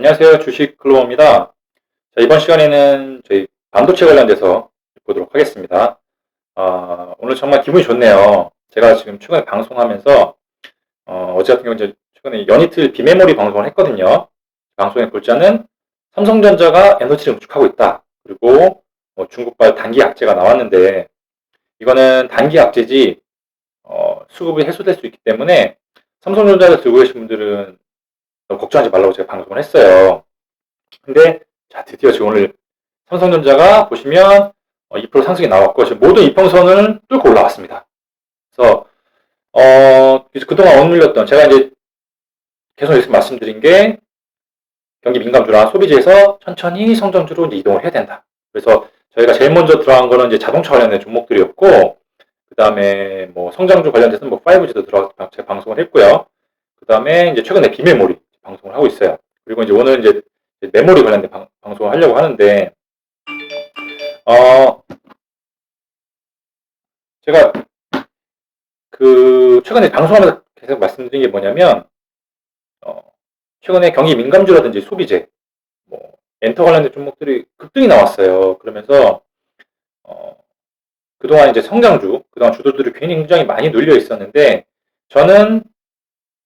안녕하세요. 주식 클로버입니다. 자, 이번 시간에는 저희 반도체 관련돼서 보도록 하겠습니다. 어, 오늘 정말 기분이 좋네요. 제가 지금 최근에 방송하면서 어, 어제 같은 경우 이제 최근에 연이틀 비메모리 방송을 했거든요. 방송의 골자는 삼성전자가 에너지를 구축하고 있다. 그리고 뭐 중국발 단기 악재가 나왔는데 이거는 단기 악재지 어, 수급이 해소될 수 있기 때문에 삼성전자를 들고 계신 분들은 너무 걱정하지 말라고 제가 방송을 했어요. 근데 자 드디어 지금 오늘 삼성전자가 보시면 어, 2% 상승이 나왔고 지금 모든 이평선을 뚫고 올라왔습니다. 그래서 어, 그동안 억눌렸던 제가 이제 계속 여기서 말씀드린 게 경기 민감주나 소비재에서 천천히 성장주로 이동을 해야 된다. 그래서 저희가 제일 먼저 들어간 거는 이제 자동차 관련된 종목들이었고 그 다음에 뭐 성장주 관련돼서는 뭐 5G도 들어 제가 방송을 했고요. 그 다음에 이제 최근에 비메모리 방송을 하고 있어요. 그리고 이제 오늘 이제 메모리 관련된 방, 방송을 하려고 하는데, 어, 제가 그 최근에 방송하면서 계속 말씀드린 게 뭐냐면, 어, 최근에 경기 민감주라든지 소비재, 뭐 엔터 관련된 종목들이 급등이 나왔어요. 그러면서 어, 그동안 이제 성장주, 그동안 주도들이 굉장히 많이 눌려 있었는데, 저는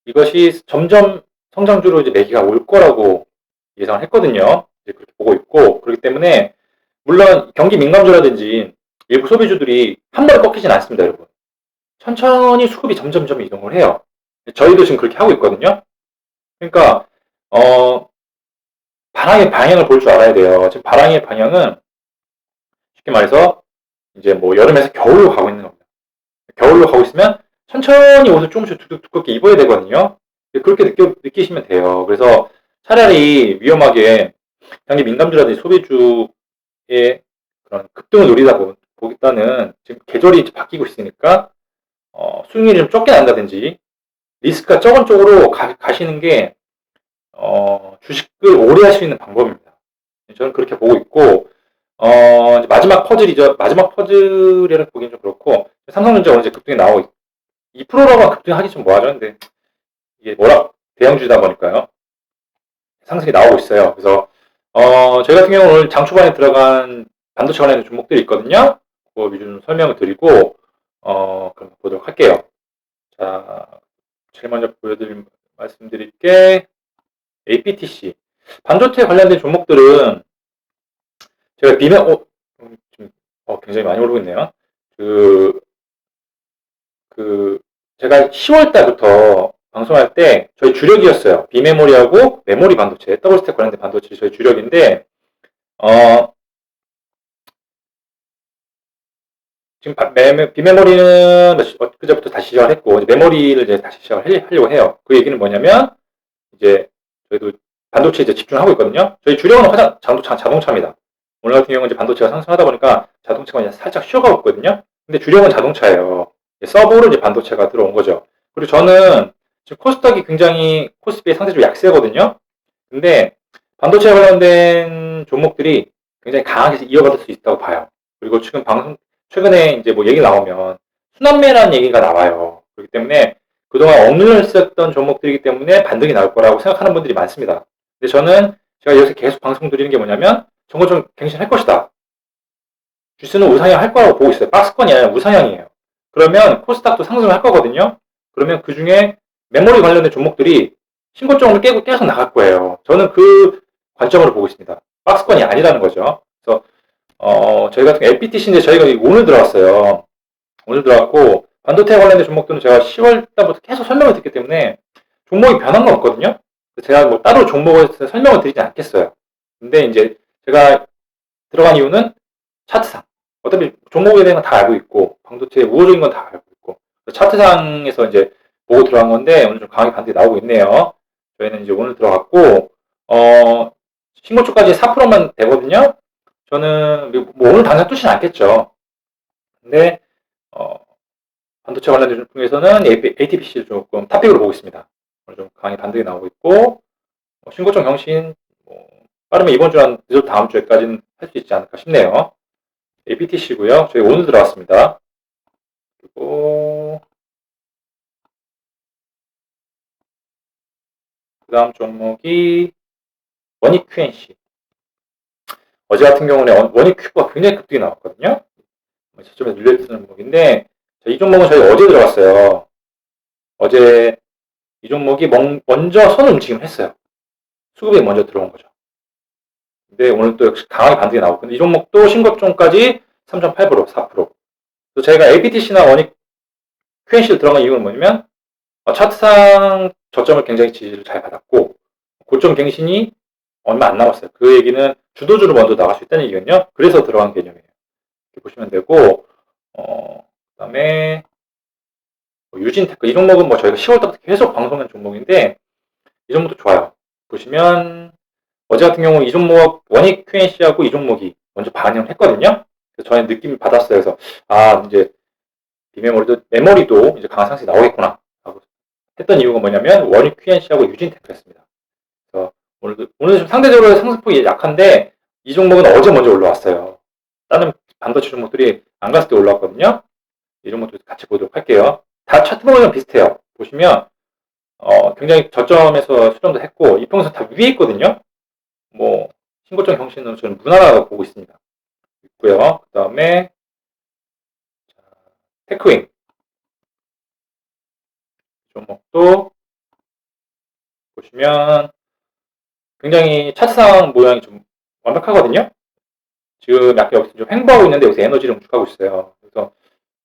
이것이 점점 성장주로 이제 매기가 올 거라고 예상을 했거든요. 이제 그렇게 보고 있고, 그렇기 때문에, 물론 경기 민감주라든지 일부 소비주들이 한 번에 꺾이진 않습니다, 여러분. 천천히 수급이 점점점 이동을 해요. 저희도 지금 그렇게 하고 있거든요. 그러니까, 어, 바람의 방향을 볼 줄 알아야 돼요. 지금 바람의 방향은 쉽게 말해서 이제 뭐 여름에서 겨울로 가고 있는 겁니다. 겨울로 가고 있으면 천천히 옷을 조금씩 두껍게 입어야 되거든요. 그렇게 느껴, 느끼시면 돼요. 그래서 차라리 위험하게 경기 민감주라든지 소비주의 그런 급등을 노리다 보겠다는 지금 계절이 바뀌고 있으니까 어, 수익률이 좀 적게 난다든지 리스크가 적은 쪽으로 가, 시는 게 어, 주식을 오래 할 수 있는 방법입니다. 저는 그렇게 보고 있고 어, 마지막 퍼즐이죠. 마지막 퍼즐이라고 보기엔 좀 그렇고 삼성전자 이제 급등이 나오고 2%라고 급등하기 좀 뭐하죠. 근데 이게 워낙 대형주다 보니까요. 상승이 나오고 있어요. 그래서 어, 저희 같은 경우는 오늘 장 초반에 들어간 반도체 관련된 종목들이 있거든요. 그거 위주로 설명을 드리고 어, 그럼 보도록 할게요. 자, 제일 먼저 보여드릴 말씀드릴 게 APTC 반도체 관련된 종목들은 제가 비면 어, 좀, 어, 굉장히 많이 오르고 있네요. 그, 그, 제가 10월 달부터 방송할 때 저희 주력이었어요. 비메모리하고 메모리 반도체, 더블 스택 관련된 반도체 저희 주력인데, 어, 지금 비메모리는 그제부터 다시 시작을 했고, 메모리를 이제 다시 시작을 하려고 해요. 그 얘기는 뭐냐면, 이제 저희도 반도체 이제 집중하고 있거든요. 저희 주력은 화장, 자동차, 자동차입니다. 오늘 같은 경우는 이제 반도체가 상승하다 보니까 자동차가 이제 살짝 쉬어가고 있거든요. 근데 주력은 자동차예요. 서브로 이제 반도체가 들어온 거죠. 그리고 저는 지금 코스닥이 굉장히 코스피의 상대적으로 약세거든요. 근데 반도체 관련된 종목들이 굉장히 강하게 이어받을 수 있다고 봐요. 그리고 지금 방송 최근에 이제 뭐 얘기 나오면 순환매라는 얘기가 나와요. 그렇기 때문에 그동안 억눌려 있었던 종목들이기 때문에 반등이 나올 거라고 생각하는 분들이 많습니다. 근데 저는 제가 여기서 계속 방송 드리는 게 뭐냐면 정거 좀 갱신할 것이다. 주스는 우상향 할 거라고 보고 있어요. 박스권이 아니라 우상향이에요. 그러면 코스닥도 상승을 할 거거든요. 그러면 그 중에 메모리 관련된 종목들이 신고점을 깨고 계속 나갈 거예요. 저는 그 관점으로 보고 있습니다. 박스권이 아니라는 거죠. 그래서 어, 저희 같은 LPTC인데 저희가 오늘 들어왔어요. 오늘 들어왔고 반도체 관련된 종목들은 제가 10월 달부터 계속 설명을 듣기 때문에 종목이 변한 건 없거든요. 제가 뭐 따로 종목을 설명을 드리지 않겠어요. 근데 이제 제가 들어간 이유는 차트상. 어차피 종목에 대한 건 다 알고 있고 반도체 우호적인 건 다 알고 있고 차트상에서 이제 보고 들어간 건데 오늘 좀 강하게 반등이 나오고 있네요. 저희는 이제 오늘 들어갔고 어 신고초까지 4%만 되거든요. 저는 뭐 오늘 당장 뚫지는 않겠죠. 근데 어 반도체 관련된 중에서는 ATPC를 조금 탑픽으로 보고 있습니다. 오늘 좀 강하게 반등이 나오고 있고 어, 신고점 경신 뭐 빠르면 이번 주한 늦어도 다음 주에까지는 할 수 있지 않을까 싶네요. APTC고요. 저희 오늘 들어왔습니다. 그리고 그 다음 종목이 원익 QNC. 어제 같은 경우는 원- 원익 큐브가 굉장히 급등이 나왔거든요. 저점에 눌려있는 종목인데, 자, 이 종목은 저희 어제 들어갔어요. 어제 이 종목이 먼- 먼저 선 움직임을 했어요. 수급이 먼저 들어온 거죠. 근데 오늘 또 역시 강하게 반등이 나오고, 근데 이 종목도 신고점까지 3.8%, 4%. 그래서 저희가 APTC나 원익 QNC를 들어간 이유는 뭐냐면, 어, 차트상 저점을 굉장히 지지를 잘 받았고, 고점 갱신이 얼마 안 남았어요. 그 얘기는 주도주로 먼저 나갈 수 있다는 얘기거든요. 그래서 들어간 개념이에요. 이렇게 보시면 되고, 어, 그 다음에, 뭐 유진테크, 이 종목은 뭐 저희가 10월 달부터 계속 방송한 종목인데, 이 종목도 좋아요. 보시면, 어제 같은 경우 이 종목, 원익 QNC하고 이 종목이 먼저 반영을 했거든요. 그래서 저는 느낌이 받았어요. 그래서, 아, 이제, 비메모리도, 메모리도 이제 강한 상승이 나오겠구나. 했던 이유가 뭐냐면, 원익 QNC하고 유진 테크였습니다. 그래서 오늘도, 오늘 좀 상대적으로 상승폭이 약한데, 이 종목은 어제 먼저 올라왔어요. 다른 반도체 종목들이 안 갔을 때 올라왔거든요. 이 종목도 같이 보도록 할게요. 다 차트 보면 비슷해요. 보시면, 어, 굉장히 저점에서 수렴도 했고, 이평선 다 위에 있거든요. 뭐, 신고점 경신으로 저는 무난하다고 보고 있습니다. 있고요. 그 다음에, 테크윙. 종목도 보시면 굉장히 차트상 모양이 좀 완벽하거든요. 지금 약간 여기서 좀 횡보하고 있는데 여기서 에너지를 응축하고 있어요. 그래서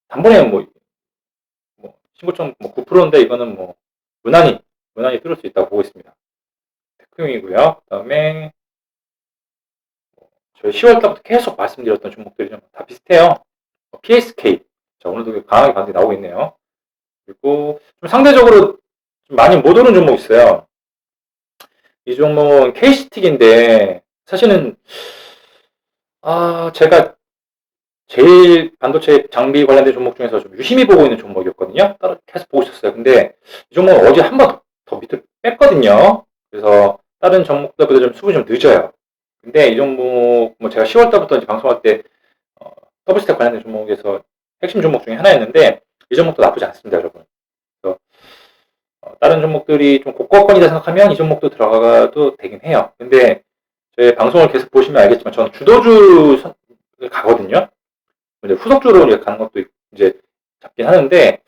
단번에 뭐, 뭐 신고점 뭐 9%인데 이거는 뭐 무난히 무난히 뚫을 수 있다고 보고 있습니다. 테크윙이고요. 그 다음에 뭐 저희 10월 달부터 계속 말씀드렸던 종목들이 좀 다 비슷해요. 뭐 PSK 자 오늘도 강하게 반등이 나오고 있네요. 그리고 좀 상대적으로 좀 많이 못 오른 종목 있어요. 이 종목은 K스틱인데 사실은 아 제가 제일 반도체 장비 관련된 종목 중에서 좀 유심히 보고 있는 종목이었거든요. 따로 계속 보고 있었어요. 근데 이 종목은 어제 한 번 더 밑으로 뺐거든요. 그래서 다른 종목들보다 좀 수급이 좀 늦어요. 근데 이 종목 뭐 제가 10월 달부터 이제 방송할 때 어, 더블스택 관련된 종목에서 핵심 종목 중에 하나였는데 이 종목도 나쁘지 않습니다, 여러분. 그래서 어, 다른 종목들이 좀 고가권이다 생각하면 이 종목도 들어가도 되긴 해요. 근데 제 방송을 계속 보시면 알겠지만 저는 주도주 선을 가거든요. 근데 후속주로 이제 가는 것도 이제 잡긴 하는데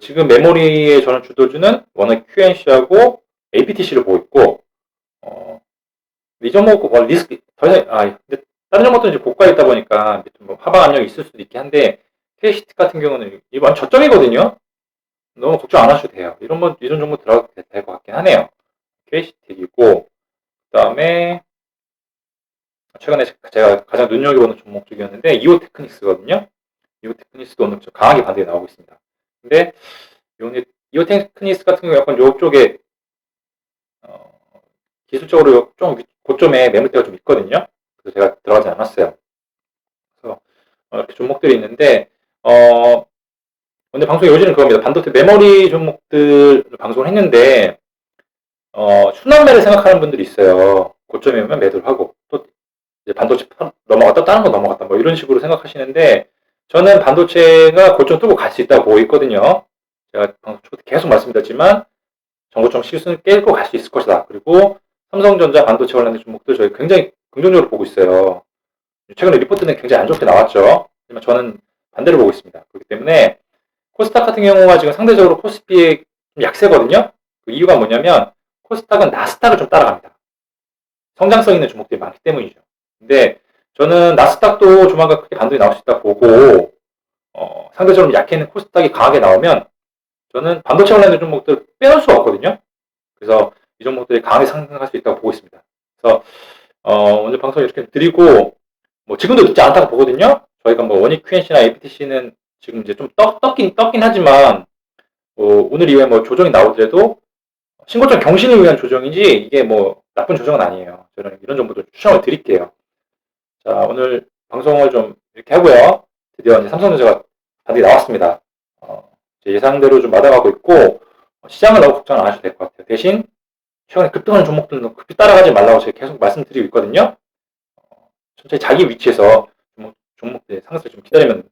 지금 메모리의 저는 주도주는 워낙 QNC하고 APTC를 보고 있고 어, 이 종목 뭐 리스크 더 이상 아 근데 다른 종목들은 이제 고가에 있다 보니까 뭐 하방 압력이 있을 수도 있긴 한데 KCT 같은 경우는 이번 저점이거든요. 너무 걱정 안 하셔도 돼요. 이런 건 이런 종목 들어가도 될 것 같긴 하네요. KCT이고 그다음에 최근에 제가 가장 눈여겨보는 종목 중이었는데 이오 테크닉스거든요. 이오 테크닉스도 오늘 좀 강하게 반등이 나오고 있습니다. 근데 이오 테크닉스 같은 경우 약간 이쪽에 어, 기술적으로 좀 고점에 매물대가 좀 있거든요. 그래서 제가 들어가지 않았어요. 그래서 어, 이렇게 종목들이 있는데 어, 근데 방송 요지는 그겁니다. 반도체 메모리 종목들 방송을 했는데 어, 순환매를 생각하는 분들이 있어요. 고점에 오면 매도를 하고 또 이제 반도체 넘어갔다 다른 거 넘어갔다 뭐 이런 식으로 생각하시는데 저는 반도체가 고점 뚫고 갈 수 있다고 보고 있거든요. 제가 방송 초부터 계속 말씀드렸지만 정고점 실수는 깨고 갈 수 있을 것이다. 그리고 삼성전자 반도체 관련된 종목들 저희 굉장히 긍정적으로 보고 있어요. 최근에 리포트는 굉장히 안 좋게 나왔죠. 하지만 저는 반대로 보고 있습니다. 그렇기 때문에 코스닥 같은 경우가 지금 상대적으로 코스피에 좀 약세거든요. 그 이유가 뭐냐면 코스닥은 나스닥을 좀 따라갑니다. 성장성 있는 종목들이 많기 때문이죠. 근데 저는 나스닥도 조만간 크게 반등이 나올 수 있다 보고 어, 상대적으로 약해 있는 코스닥이 강하게 나오면 저는 반도체 관련된 종목들 빼놓을 수가 없거든요. 그래서 이 종목들이 강하게 상승할 수 있다고 보고 있습니다. 그래서 어, 오늘 방송 이렇게 드리고 뭐 지금도 늦지 않다고 보거든요. 저희가 뭐 원익 QNC나 APTC는 지금 이제 좀 떡, 떡긴, 떡긴 하지만, 뭐 오늘 이후에 뭐 조정이 나오더라도, 신고점 경신을 위한 조정이지, 이게 뭐 나쁜 조정은 아니에요. 저는 이런 정보도 추천을 드릴게요. 자, 오늘 방송을 좀 이렇게 하고요. 드디어 이제 삼성전자가 반등이 나왔습니다. 어, 예상대로 좀 맞아가고 있고, 시장을 너무 걱정 안 하셔도 될 것 같아요. 대신, 최근에 급등하는 종목들은 급히 따라가지 말라고 제가 계속 말씀드리고 있거든요. 어, 천천히 자기 위치에서 종목들 상승을 좀 기다리면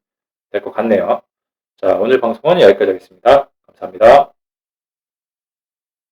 될 것 같네요. 자, 오늘 방송은 여기까지 하겠습니다. 감사합니다.